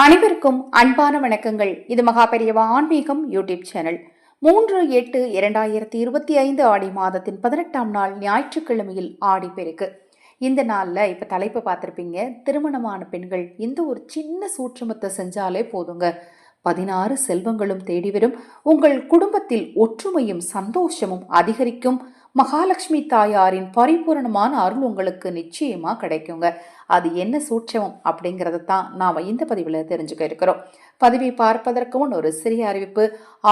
அனைவருக்கும் அன்பான வணக்கங்கள். இது மகாபெரியவா ஆன்மீகம் யூடியூப் சேனல். மூன்று எட்டு இரண்டாயிரத்தி இருபத்தி ஐந்து ஆடி மாதத்தின் பதினெட்டாம் நாள் ஞாயிற்றுக்கிழமையில் ஆடி பெருக்கு. இந்த நாளில் இப்போ தலைப்பை பார்த்துருப்பீங்க. திருமணமான பெண்கள் இந்த ஒரு சின்ன சூற்றுமத்தை செஞ்சாலே போதுங்க. பதினாறு செல்வங்களும் தேடி வரும். உங்கள் குடும்பத்தில் ஒற்றுமையும் சந்தோஷமும் அதிகரிக்கும். மகாலட்சுமி தாயாரின் பரிபூரணமான அருள் உங்களுக்கு நிச்சயமாக கிடைக்குங்க. அது என்ன சூட்சமம் அப்படிங்கிறத தான் நாம் இந்த பதிவில் தெரிஞ்சுக்க இருக்கிறோம். பதிவை பார்ப்பதற்கு முன் ஒரு சிறிய அறிவிப்பு.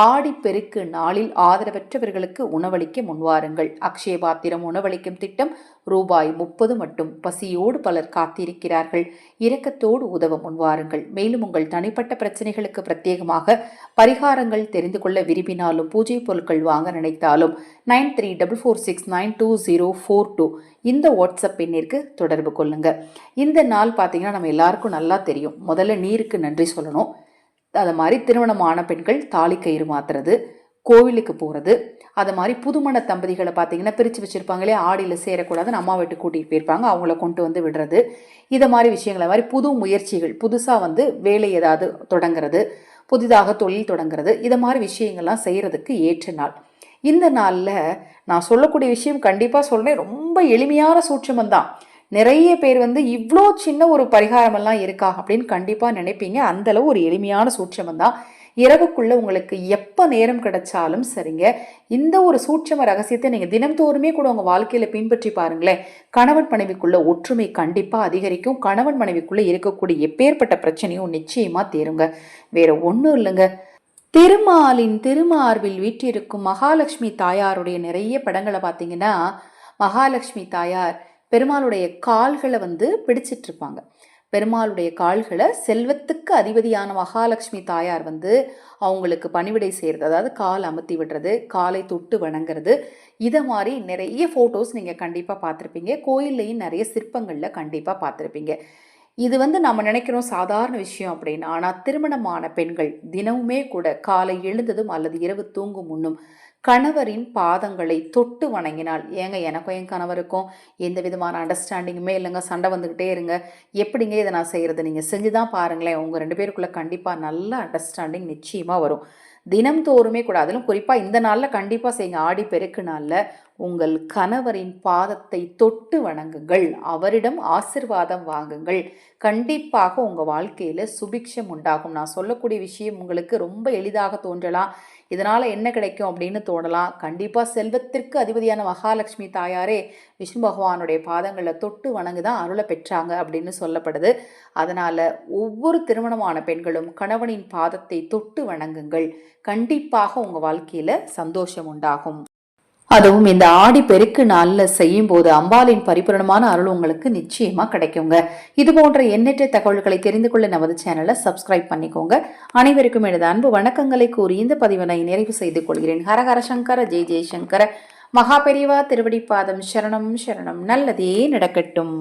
ஆடி பெருக்கு நாளில் ஆதரவற்றவர்களுக்கு உணவளிக்க முன்வாருங்கள். அக்ஷய பாத்திரம் உணவளிக்கும் திட்டம் ரூபாய் முப்பது மட்டும் பசியோடு பலர் காத்திருக்கிறார்கள். இரக்கத்தோடு உதவ முன்வாருங்கள். மேலும் உங்கள் தனிப்பட்ட பிரச்சனைகளுக்கு பிரத்யேகமாக பரிகாரங்கள் தெரிந்து கொள்ள விரும்பினாலும் பூஜை பொருட்கள் வாங்க நினைத்தாலும் nine three double four six nine two zero four two. இந்த வாட்ஸ்அப் எண்ணிற்கு தொடர்பு கொள்ளுங்கள் இந்த நாள் பார்த்தீங்கன்னா நம்ம எல்லாருக்கும் நல்லா தெரியும். முதல்ல நீருக்கு நன்றி சொல்லணும். அது மாதிரி திருமணமான பெண்கள் தாலி கயிறு மாத்துறது கோவிலுக்கு போகிறது அது மாதிரி புதுமண தம்பதிகளை பார்த்தீங்கன்னா பிரித்து வச்சுருப்பாங்களே ஆடியில் சேரக்கூடாதுன்னு அம்மா வீட்டு கூட்டிகிட்டு போயிருப்பாங்க. அவங்கள கொண்டு வந்து விடுறது. இதை மாதிரி விஷயங்களை மாதிரி புது முயற்சிகள் புதுசாக வந்து வேலை ஏதாவது தொடங்குறது புதிதாக தொழில் தொடங்குறது இதை மாதிரி விஷயங்கள்லாம் செய்கிறதுக்கு ஏற்ற நாள். இந்த நாளில் நான் சொல்லக்கூடிய விஷயம் கண்டிப்பாக சொல்கிறேன் ரொம்ப எளிமையான சூட்சமந்தான். நிறைய பேர் வந்து இவ்வளோ சின்ன ஒரு பரிகாரமெல்லாம் இருக்கா அப்படின்னு கண்டிப்பாக நினைப்பீங்க. அந்தளவு ஒரு எளிமையான சூட்சமம் தான் இரவுக்குள்ள உங்களுக்கு எப்போ நேரம் கிடைச்சாலும் சரிங்க. இந்த ஒரு சூட்சம ரகசியத்தை நீங்கள் தினம்தோறுமே கூட உங்கள் வாழ்க்கையில் பின்பற்றி பாருங்களேன். கணவன் மனைவிக்குள்ள ஒற்றுமை கண்டிப்பாக அதிகரிக்கும். கணவன் மனைவிக்குள்ளே இருக்கக்கூடிய எப்பேற்பட்ட பிரச்சனையும் நிச்சயமாக தீருங்க. வேற ஒன்றும் இல்லைங்க. திருமாலின் திருமார்பில் வீற்றிருக்கும் மகாலட்சுமி தாயாருடைய நிறைய படங்களை பார்த்தீங்கன்னா மகாலட்சுமி தாயார் பெருமாளுடைய கால்களை வந்து பிடிச்சிட்டு இருப்பாங்க பெருமாளுடைய கால்களை செல்வத்துக்கு அதிபதியான மகாலட்சுமி தாயார் வந்து அவங்களுக்கு பணிவிடை செய்கிறது அதாவது கால் அமுத்தி விடுறது காலை தொட்டு வணங்குறது இதை மாதிரி நிறைய ஃபோட்டோஸ் நீங்கள் கண்டிப்பாக பார்த்துருப்பீங்க. கோயில்லையும் நிறைய சிற்பங்களில் கண்டிப்பாக பார்த்துருப்பீங்க. இது வந்து நம்ம நினைக்கிறோம் சாதாரண விஷயம் அப்படின்னு ஆனால் திருமணமான பெண்கள் தினமுமே கூட காலை எழுந்ததும் அல்லது இரவு தூங்கும் முன்னும் கணவரின் பாதங்களை தொட்டு வணங்கினால் ஏங்க எனக்கும் என் கணவருக்கும் எந்த விதமான அண்டர்ஸ்டாண்டிங்குமே இல்லைங்க சண்டை வந்துக்கிட்டே இருங்க. எப்படிங்க இதை நான் செய்கிறது நீங்கள் செஞ்சு தான் பாருங்களேன் உங்கள் ரெண்டு பேருக்குள்ளே கண்டிப்பாக நல்ல அண்டர்ஸ்டாண்டிங் நிச்சயமாக வரும். தினம் தோறுமே கூட அதிலும் குறிப்பாக இந்த நாளில் கண்டிப்பாக செய்யுங்க. ஆடி பெருக்கு நாளில் உங்கள் கணவரின் பாதத்தை தொட்டு வணங்குங்கள். அவரிடம் ஆசிர்வாதம் வாங்குங்கள். கண்டிப்பாக உங்கள் வாழ்க்கையில் சுபிக்ஷம் உண்டாகும். நான் சொல்லக்கூடிய விஷயம் உங்களுக்கு ரொம்ப எளிதாக தோன்றலாம். இதனால் என்ன கிடைக்கும் அப்படின்னு தோணலாம். கண்டிப்பாக செல்வத்திற்கு அதிபதியான மகாலட்சுமி தாயாரே விஷ்ணு பகவானுடைய பாதங்களில் தொட்டு வணங்கு தான் அருளை பெற்றாங்க அப்படின்னு சொல்லப்படுது. அதனால் ஒவ்வொரு திருமணமான பெண்களும் கணவனின் பாதத்தை தொட்டு வணங்குங்கள். கண்டிப்பாக உங்கள் வாழ்க்கையில் சந்தோஷம் உண்டாகும். அதுவும் இந்த ஆடி பெருக்கு நாளில் செய்யும் போது அம்பாலின் பரிபூரணமான அருள் உங்களுக்கு நிச்சயமா கிடைக்குங்க. இது போன்ற எண்ணற்ற தகவல்களை தெரிந்து கொள்ள நமது சேனலை சப்ஸ்கிரைப் பண்ணிக்கோங்க. அனைவருக்கும் எனது அன்பு வணக்கங்களை கூறி இந்த பதிவினை நிறைவு செய்து கொள்கிறேன். ஹரஹர சங்கர ஜெய் ஜெய்சங்கர மகா பெரிவா திருவடி பாதம் சரணம் சரணம். நல்லதே நடக்கட்டும்.